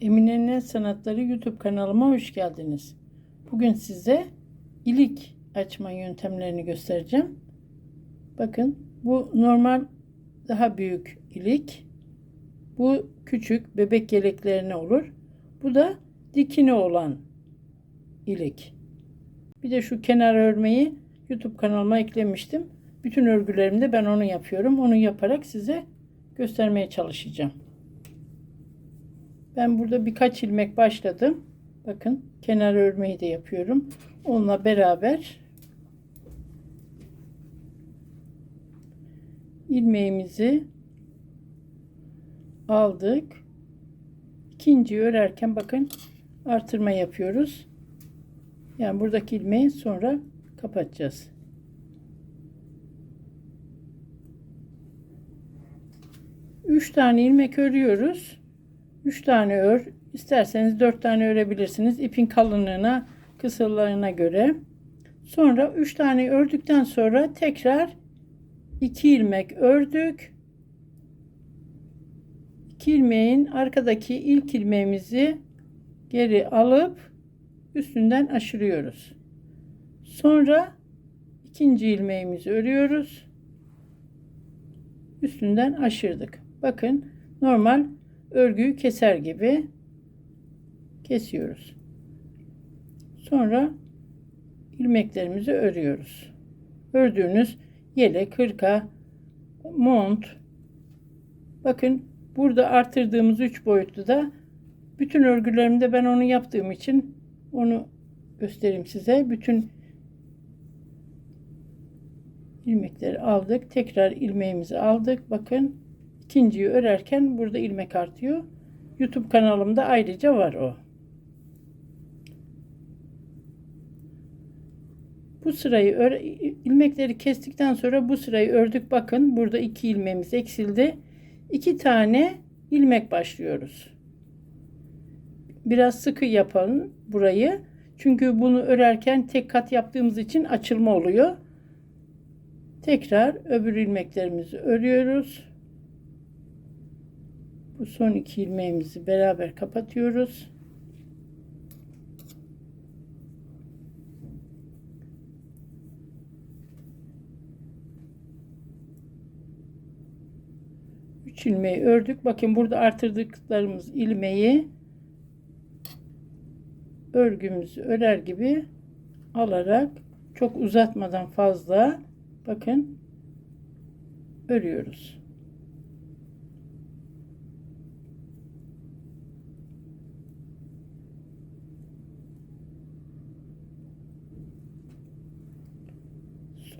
Emine'nin El Sanatları YouTube kanalıma hoş geldiniz. Bugün size ilik açma yöntemlerini göstereceğim. Bakın bu normal daha büyük ilik. Bu küçük bebek yeleklerine olur. Bu da dikini olan ilik. Bir de şu kenar örmeyi YouTube kanalıma eklemiştim. Bütün örgülerimde ben onu yapıyorum. Onu yaparak size göstermeye çalışacağım. Ben burada birkaç ilmek başladım. Bakın kenar örmeyi de yapıyorum. Onunla beraber ilmeğimizi aldık. İkinci örerken bakın artırma yapıyoruz. Yani buradaki ilmeği sonra kapatacağız. Üç tane ilmek örüyoruz. 3 tane ör. İsterseniz 4 tane örebilirsiniz. İpin kalınlığına, kısalığına göre. Sonra 3 tane ördükten sonra tekrar 2 ilmek ördük. 2 ilmeğin arkadaki ilk ilmeğimizi geri alıp üstünden aşırıyoruz. Sonra ikinci ilmeğimizi örüyoruz. Üstünden aşırdık. Bakın normal örgüyü keser gibi kesiyoruz. Sonra ilmeklerimizi örüyoruz. Ördüğünüz yelek, hırka, mont. Bakın burada artırdığımız 3 boyutlu da bütün örgülerimde ben onu yaptığım için onu göstereyim size. Bütün ilmekleri aldık. Tekrar ilmeğimizi aldık. Bakın ikinciyi örerken burada ilmek artıyor. YouTube kanalımda ayrıca var o. Bu sırayı ör, ilmekleri kestikten sonra bu sırayı ördük. Bakın burada iki ilmeğimiz eksildi. İki tane ilmek başlıyoruz. Biraz sıkı yapalım burayı. Çünkü bunu örerken tek kat yaptığımız için açılma oluyor. Tekrar öbür ilmeklerimizi örüyoruz. Bu son iki ilmeğimizi beraber kapatıyoruz. Üç ilmeği ördük. Bakın burada artırdıklarımız ilmeği örgümüzü örer gibi alarak çok uzatmadan fazla bakın örüyoruz.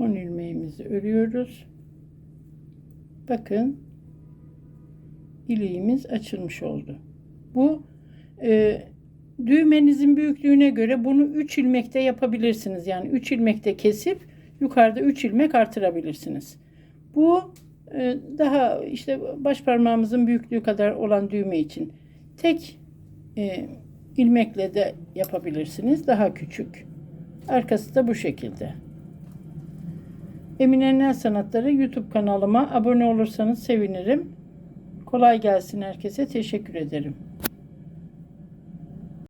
Son ilmeğimizi örüyoruz. Bakın iliğimiz açılmış oldu. Bu e, düğmenizin büyüklüğüne göre bunu 3 ilmekte yapabilirsiniz. Yani 3 ilmekte kesip yukarıda 3 ilmek artırabilirsiniz. Bu e, daha işte baş parmağımızın büyüklüğü kadar olan düğme için tek e, ilmekle de yapabilirsiniz. Daha küçük. Arkası da bu şekilde. Emine'nin El Sanatları YouTube kanalıma abone olursanız sevinirim. Kolay gelsin herkese. Teşekkür ederim.